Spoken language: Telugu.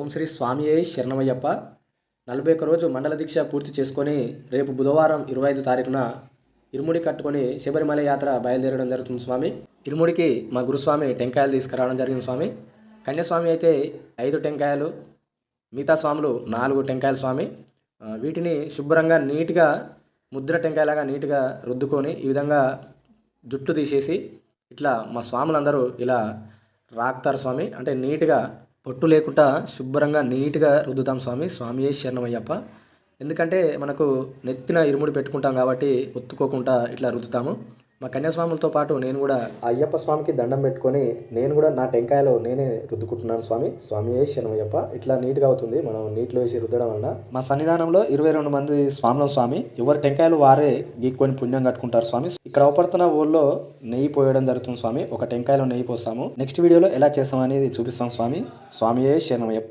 ఓం శ్రీ స్వామియే శరణమయ్యప్ప. నలభై ఒక్క రోజు మండల దీక్ష పూర్తి చేసుకొని రేపు బుధవారం ఇరవై ఐదు తారీఖున ఇరుముడి కట్టుకొని శబరిమల యాత్ర బయలుదేరడం జరుగుతుంది స్వామి. ఇరుముడికి మా గురుస్వామి టెంకాయలు తీసుకురావడం జరిగింది స్వామి. కన్యాస్వామి అయితే ఐదు టెంకాయలు మిగతా స్వాములు నాలుగు టెంకాయల స్వామి. వీటిని శుభ్రంగా నీట్గా ముద్ర టెంకాయలాగా నీట్గా రుద్దుకొని ఈ విధంగా జుట్టు తీసేసి ఇట్లా మా స్వాములందరూ ఇలా రాక్తారు స్వామి. అంటే నీట్గా పొట్టు లేకుండా శుభ్రంగా నీట్గా రుద్దుతాం స్వామి. స్వామియే శరణమయ్యప్ప. ఎందుకంటే మనకు నెత్తిన ఇరుముడి పెట్టుకుంటాం కాబట్టి ఒత్తుకోకుండా ఇట్లా రుద్దుతాము. మా కన్యాస్వాములతో పాటు నేను కూడా అయ్యప్ప స్వామికి దండం పెట్టుకొని నేను కూడా నా టెంకాయలో నేనే రుద్దుకుంటున్నాను స్వామి. స్వామియే శరణమయ్యప్ప. ఇట్లా నీట్గా అవుతుంది. మనం నీటిలో వేసి రుద్దడం వల్ల. మా సన్నిధానంలో ఇరవై రెండు మంది స్వాముల స్వామి. ఎవరి టెంకాయలు వారే గీక్కొని పుణ్యం కట్టుకుంటారు స్వామి. ఇక్కడ అవపడుతున్న ఊళ్ళో నెయ్యి పోయడం జరుగుతుంది స్వామి. ఒక టెంకాయలో నెయ్యి పోస్తాము. నెక్స్ట్ వీడియోలో ఎలా చేస్తాం అనేది చూపిస్తాం స్వామి. స్వామియే శరణమయ్యప్ప.